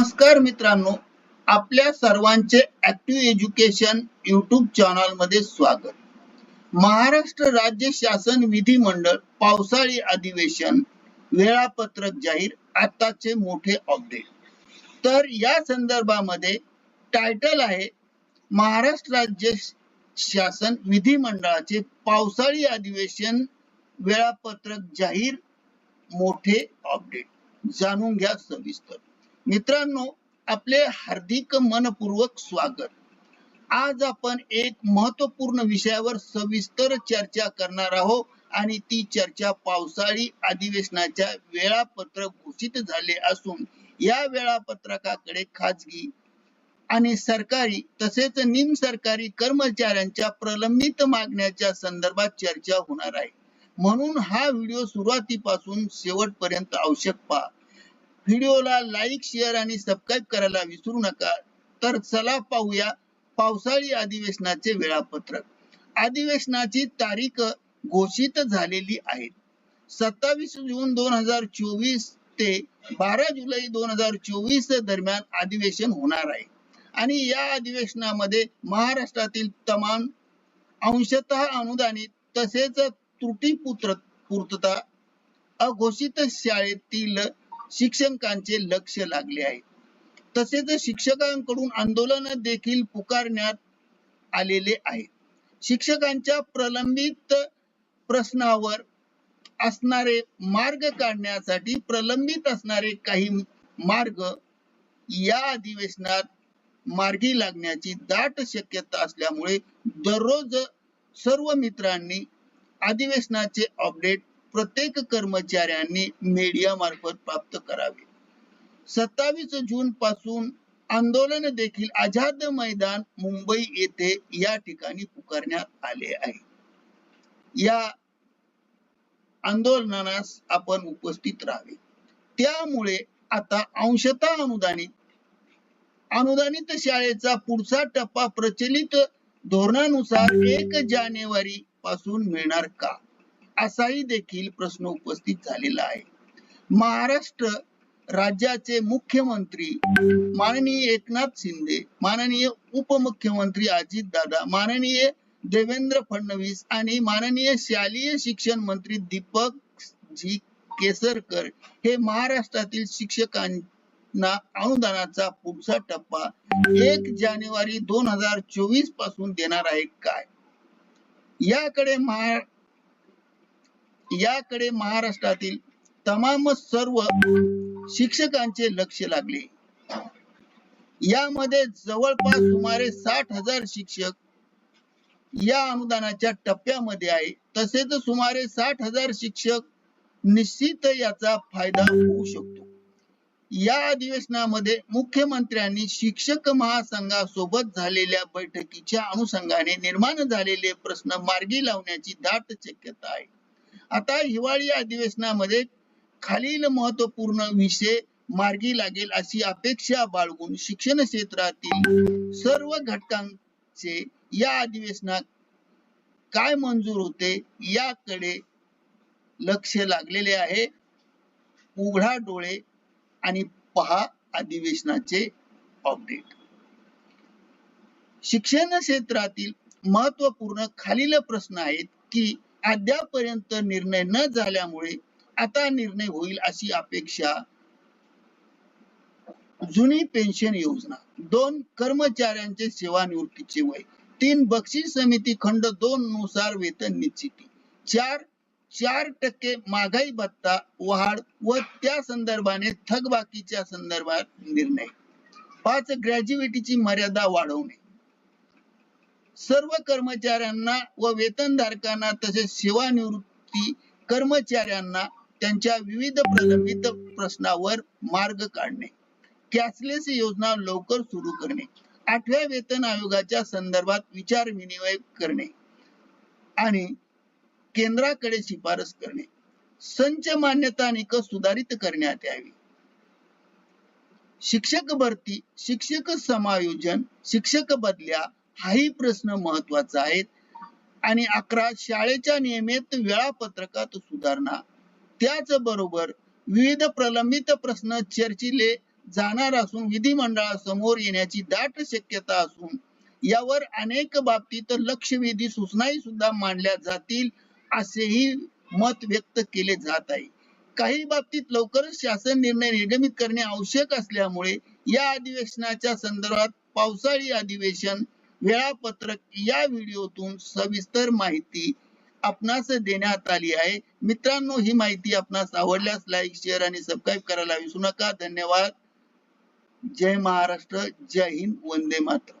नमस्कार मित्रांनो आपल्या सर्वांचे ऍक्टिव्ह एज्युकेशन युट्यूब चॅनलमध्ये स्वागत. महाराष्ट्र राज्य शासन विधिमंडळ पावसाळी अधिवेशन वेळापत्रक जाहीर आताचे मोठे अपडेट तर या संदर्भामध्ये टायटल आहे महाराष्ट्र राज्य शासन विधिमंडळाचे पावसाळी अधिवेशन वेळापत्रक जाहीर मोठे अपडेट जाणून घ्या सविस्तर. मित्रांनो आपले हार्दिक मनपूर्वक स्वागत. आज आपण एक महत्त्वपूर्ण विषयावर सविस्तर चर्चा करणार आहोत आणि ती चर्चा पावसाळी अधिवेशनाच्या वेळापत्रक घोषित झाले असून या वेळापत्रकाकडे खाजगी आणि सरकारी तसेच निम सरकारी कर्मचाऱ्यांच्या प्रलंबित मागण्याच्या संदर्भात चर्चा होणार आहे. म्हणून हा व्हिडिओ सुरुवातीपासून शेवटपर्यंत आवश्यक पहा. व्हिडिओला लाईक शेअर आणि सबस्क्राईब करायला विसरू नका. तर चला पाहूया पावसाळी अधिवेशनाचे वेळापत्रक. अधिवेशनाची तारीख घोषित झालेली आहे. सत्तावीस जून दोन हजार चोवीस ते बारा जुलै दोन हजार चोवीस दरम्यान अधिवेशन होणार आहे. आणि या अधिवेशनामध्ये महाराष्ट्रातील तमाम अंशतः अनुदानित तसेच त्रुटीपुत्र पूर्तता अघोषित शाळेतील शिक्षकांचे लक्ष लागले आहे. तसेच शिक्षकांकडून आंदोलन देखील पुकारण्यात आलेले आहे. शिक्षकांच्या प्रलंबित प्रश्नावर असणारे मार्ग काढण्यासाठी प्रलंबित असणारे काही मार्ग या अधिवेशनात मार्गी लागण्याची दाट शक्यता असल्यामुळे दररोज सर्व मित्रांनी अधिवेशनाचे अपडेट प्रत्येक कर्मचाऱ्यांनी मीडिया मार्फत प्राप्त करावे. सत्तावीस जून पासून आंदोलन देखील आझाद मैदान मुंबई येथे या ठिकाणी पुकारण्यात आले आहे. या आंदोलनास आपण उपस्थित राहावे. त्यामुळे आता अंशतः अनुदानित अनुदानित शाळेचा पुढचा टप्पा प्रचलित धोरणानुसार एक जानेवारी पासून मिळणार का? असाही देखील प्रश्न उपस्थित झालेला आहे. महाराष्ट्र राज्याचे मुख्यमंत्री माननीय एकनाथ शिंदे माननीय उपमुख्यमंत्री अजित दादा माननीय देवेंद्र फडणवीस आणि माननीय शालेय शिक्षण मंत्री दीपक जी केसरकर हे महाराष्ट्रातील शिक्षकांना अनुदानाचा पुढचा टप्पा एक जानेवारी दोन हजार चोवीसपासून देणार आहे काय? याकडे महा याकडे महाराष्ट्रातील तमाम सर्व शिक्षकांचे लक्ष लागले. यामध्ये जवळपास सुमारे साठ हजार शिक्षक या अनुदानाच्या टप्प्यामध्ये आहे तसेच सुमारे साठ हजार शिक्षक निश्चित याचा फायदा होऊ शकतो. या अधिवेशनामध्ये मुख्यमंत्र्यांनी शिक्षक महासंघासोबत झालेल्या बैठकीच्या अनुषंगाने निर्माण झालेले प्रश्न मार्गी लावण्याची दाट शक्यता आहे. आता हिवाळी अधिवेशनामध्ये खालील महत्त्वपूर्ण विषय मार्गी लागेल अशी अपेक्षा बाळगून शिक्षण क्षेत्रातील सर्व घटकांचे या अधिवेशनात काय मंजूर होते याकडे लक्ष लागलेले आहे. उघडा डोळे आणि पहा अधिवेशनाचे अपडेट शिक्षण क्षेत्रातील महत्त्वपूर्ण खालील प्रश्न आहेत की अद्यापर्यंत निर्णय न झाल्यामुळे आता निर्णय होईल अशी अपेक्षा जुनी पेन्शन योजना दोन कर्मचाऱ्यांचे सेवानिवृत्तीचे वय तीन बक्षीस समिती खंड दोन नुसार वेतन निश्चिती चार चार टक्के महागाई भत्ता वाढ व त्या संदर्भाने थकबाकीच्या संदर्भात निर्णय पाच ग्रॅज्युएटीची मर्यादा वाढवणे सर्व कर्मचाऱ्यांना व वेतनधारकांना तसेच सेवानिवृत्ती कर्मचाऱ्यांना त्यांच्या विविध प्रलंबित प्रश्नावर मार्ग काढणे. कॅशलेस योजना लवकर सुरू करणे. आठव्या वेतन आयोगाच्या संदर्भात विचार विनिमय करणे आणि केंद्राकडे शिफारस करणे. संच मान्यता निकष सुधारित करण्यात यावी. शिक्षक भरती शिक्षक समायोजन शिक्षक बदल्या हाही प्रश्न महत्त्वाचा आहे आणि अकरा शाळेच्या नियमित वेळापत्रकात सुधारणा. त्याचबरोबर विविध प्रलंबित प्रश्न चर्चिले जाणार असून विधिमंडळासमोर येण्याची दाट शक्यता असून यावर अनेक बाबतीत लक्षवेधी सूचनाही सुद्धा मांडल्या जातील असेही मत व्यक्त केले जात आहे. काही बाबतीत लवकरच शासन निर्णय निर्गमित करणे आवश्यक असल्यामुळे या अधिवेशनाच्या संदर्भात पावसाळी अधिवेशन वेळापत्रक या व्हिडिओतून सविस्तर माहिती आपणास देण्यात आली आहे. मित्रांनो ही माहिती आपणास आवडल्यास लाईक शेअर आणि सबस्क्राईब करायला विसरू नका. धन्यवाद. जय महाराष्ट्र. जय हिंद. वंदे मातरम.